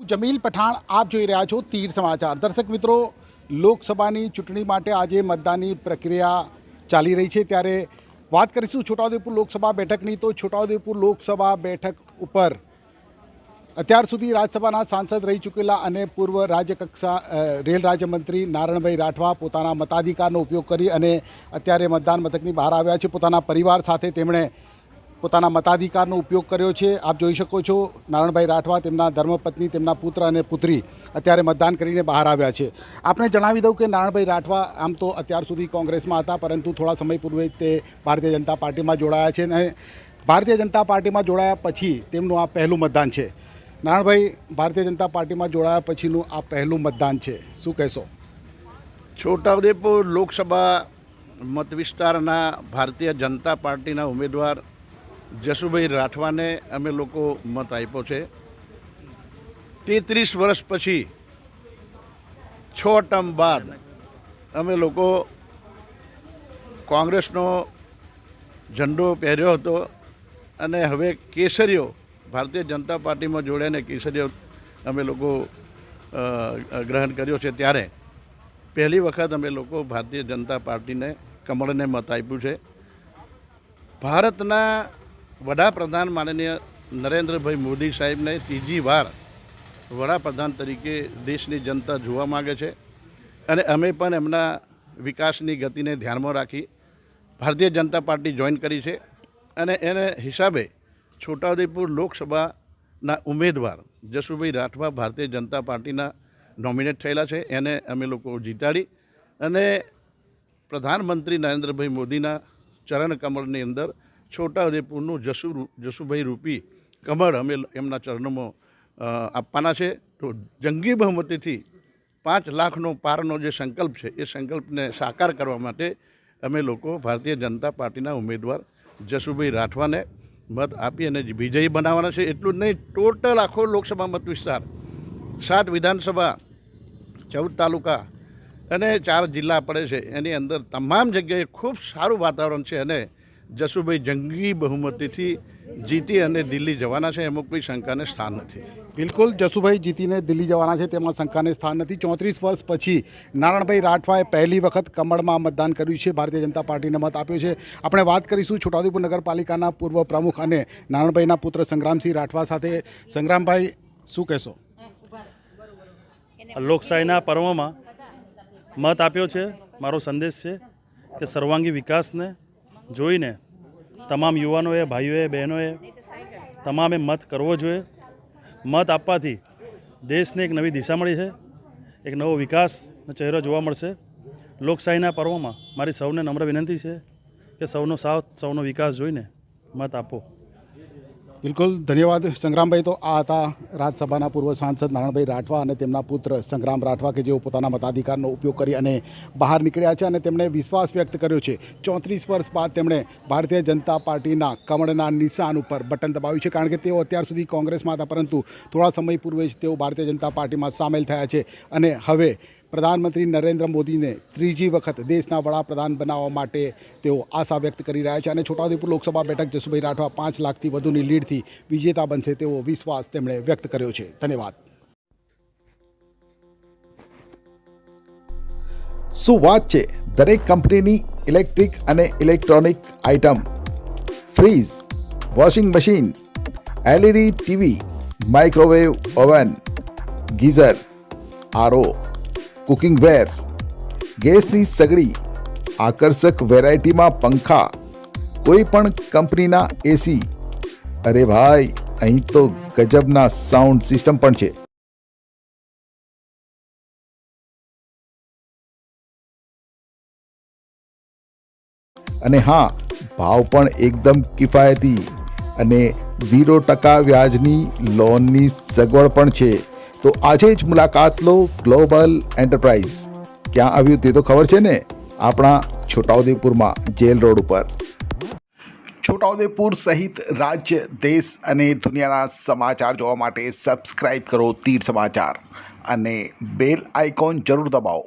જમીલ પઠાણ, આપ જોઈ રહ્યા છો તીર સમાચાર. દર્શક મિત્રો, લોકસભાની ચૂંટણી માટે આજે મતદાનની પ્રક્રિયા ચાલી રહી છે. ત્યારે વાત કરીશું છોટાઉદેપુર લોકસભા બેઠકની. તો છોટાઉદેપુર લોકસભા બેઠક ઉપર અત્યાર સુધી રાજ્યસભાના સાંસદ રહી ચૂકેલા અને પૂર્વ રાજ્યકક્ષા રેલ રાજ્યમંત્રી નારણભાઈ રાઠવા પોતાના મતાધિકારનો ઉપયોગ કરી અને અત્યારે મતદાન મથકની બહાર આવ્યા છે. પોતાના પરિવાર સાથે તેમણે પોતાના મતાધિકારનો ઉપયોગ કર્યો છે. આપ જોઈ શકો છો, નારણભાઈ રાઠવા તેમના ધર્મપત્ની, તેમના પુત્ર અને પુત્રી અત્યારે મતદાન કરીને બહાર આવ્યા છે. આપણે જણાવી દઉં કે નારણભાઈ રાઠવા આમ તો અત્યાર સુધી કોંગ્રેસમાં હતા, પરંતુ થોડા સમય પૂર્વે તે ભારતીય જનતા પાર્ટીમાં જોડાયા છે અને ભારતીય જનતા પાર્ટીમાં જોડાયા પછી તેમનું આ પહેલું મતદાન છે. નારણભાઈ, ભારતીય જનતા પાર્ટીમાં જોડાયા પછીનું આ પહેલું મતદાન છે. શું કહેશો? છોટાઉદેપુર લોકસભા મત વિસ્તારના ભારતીય જનતા પાર્ટીના ઉમેદવાર જસુભાઈ રાઠવાને અમે લોકો મત આપ્યો છે. તેત્રીસ વર્ષ પછી, છ ટર્મ બાદ અમે લોકો કોંગ્રેસનો ઝંડો પહેર્યો હતો અને હવે કેસરીઓ, ભારતીય જનતા પાર્ટીમાં જોડાઈને કેસરીઓ અમે લોકો ગ્રહણ કર્યો છે. ત્યારે પહેલી વખત અમે લોકો ભારતીય જનતા પાર્ટીને કમળને મત આપ્યું છે. ભારતના વડાપ્રધાન માનનીય નરેન્દ્રભાઈ મોદી સાહેબને ત્રીજી વાર વડાપ્રધાન તરીકે દેશની જનતા જોવા માગે છે. અને અમે પણ એમના વિકાસની ગતિને ધ્યાનમાં રાખી ભારતીય જનતા પાર્ટી જોઈન કરી છે. અને એને હિસાબે છોટાઉદેપુર લોકસભાના ઉમેદવાર જસુભાઈ રાઠવા ભારતીય જનતા પાર્ટીના નોમિનેટ થયેલા છે. એને અમે લોકો જીતાડી અને પ્રધાનમંત્રી નરેન્દ્રભાઈ મોદીના ચરણ કમળની અંદર છોટાઉદેપુરનું જસુ જસુભાઈ રૂપી કમળ અમે એમના ચરણોમાં આપવાના છે. તો જંગી બહુમતીથી પાંચ લાખનો પારનો જે સંકલ્પ છે, એ સંકલ્પને સાકાર કરવા માટે અમે લોકો ભારતીય જનતા પાર્ટીના ઉમેદવાર જસુભાઈ રાઠવાને મત આપી અને વિજયી બનાવવાના છે. એટલું જ નહીં, ટોટલ આખો લોકસભા મત વિસ્તાર, સાત વિધાનસભા, ચૌદ તાલુકા અને ચાર જિલ્લા પડે છે. એની અંદર તમામ જગ્યાએ ખૂબ સારું વાતાવરણ છે અને જસુભાઈ જંગી બહુમતીથી જીતી અને દિલ્હી જવાના છે એમાં કોઈ શંકાને સ્થાન નથી. બિલકુલ જસુભાઈ જીતીને દિલ્હી જવાના છે તેમાં શંકાને સ્થાન નથી. ચોત્રીસ વર્ષ પછી નારણભાઈ રાઠવાએ પહેલી વખત કમળમાં મતદાન કર્યું છે ભારતીય જનતા પાર્ટીને મત આપ્યો છે. આપણે વાત કરીશું છોટાઉદેપુર નગરપાલિકાના પૂર્વ પ્રમુખ અને નારણભાઈના પુત્ર સંગ્રામસિંહ રાઠવા સાથે. સંગ્રામભાઈ શું કહેશો? લોકશાહીના પર્વમાં મત આપ્યો છે. મારો સંદેશ છે કે સર્વાંગી વિકાસને જોઈને તમામ યુવાનોએ, ભાઈઓએ, બહેનોએ તમામે મત કરવો જોઈએ. મત આપવાથી દેશને એક નવી દિશા મળી છે, એક નવો વિકાસનો ચહેરો જોવા મળશે. લોકશાહીના પર્વમાં મારી સૌને નમ્ર વિનંતી છે કે સૌનો સાથ, સૌનો વિકાસ જોઈને મત આપો. બિલકુલ, ધન્યવાદ સંગ્રામભાઈ. તો આ હતા રાજ્યસભાના પૂર્વ સાંસદ નારાયણભાઈ રાઠવા અને તેમના પુત્ર સંગ્રામ રાઠવા કે જેઓ પોતાના મતાધિકારનો ઉપયોગ કરી અને બહાર નીકળ્યા છે અને તેમણે વિશ્વાસ વ્યક્ત કર્યો છે. ચોત્રીસ વર્ષ બાદ તેમણે ભારતીય જનતા પાર્ટીના કમળના નિશાન ઉપર બટન દબાવ્યું છે કારણ કે તેઓ અત્યાર સુધી કોંગ્રેસમાં હતા, પરંતુ થોડા સમય પૂર્વે જ તેઓ ભારતીય જનતા પાર્ટીમાં સામેલ થયા છે અને હવે પ્રધાનમંત્રી નરેન્દ્ર મોદીને ત્રીજી વખત દેશના વડાપ્રધાન બનાવવા માટે તેઓ આશા વ્યક્ત કરી રહ્યા છે. અને છોટાઉદેપુર લોકસભા બેઠક જસુભાઈ રાઠવા પાંચ લાખથી વધુની લીડથી વિજેતા બનશે તેવો વિશ્વાસ તેમણે વ્યક્ત કર્યો છે. ધન્યવાદ. શું વાત છે? દરેક કંપનીની ઇલેક્ટ્રિક અને electronic item. Fridge washing machine, LED TV, microwave oven, geyser RO cooking ware ગેસની સગડી, આકર્ષક વેરાયટીમાં પંખા કોઈ પણ કંપનીના એસી અરે ભાઈ, અહીં તો ગજબના સાઉન્ડ સિસ્ટમ પણ છે. અને હા, ભાવ પણ એકદમ કિફાયતી અને ઝીરો ટકા વ્યાજની લોનની સગવડ પણ છે. તો આજે જ મુલાકાત લો ગ્લોબલ એન્ટરપ્રાઇઝ. ક્યાં આવ્યું તે તો ખબર છે ને? આપણા છોટાઉદેપુરમાં જેલ રોડ ઉપર. છોટાઉદેપુર સહિત રાજ્ય, દેશ અને દુનિયાના સમાચાર જોવા માટે સબસ્ક્રાઇબ કરો તીર સમાચાર અને બેલ આઇકોન જરૂર દબાવો.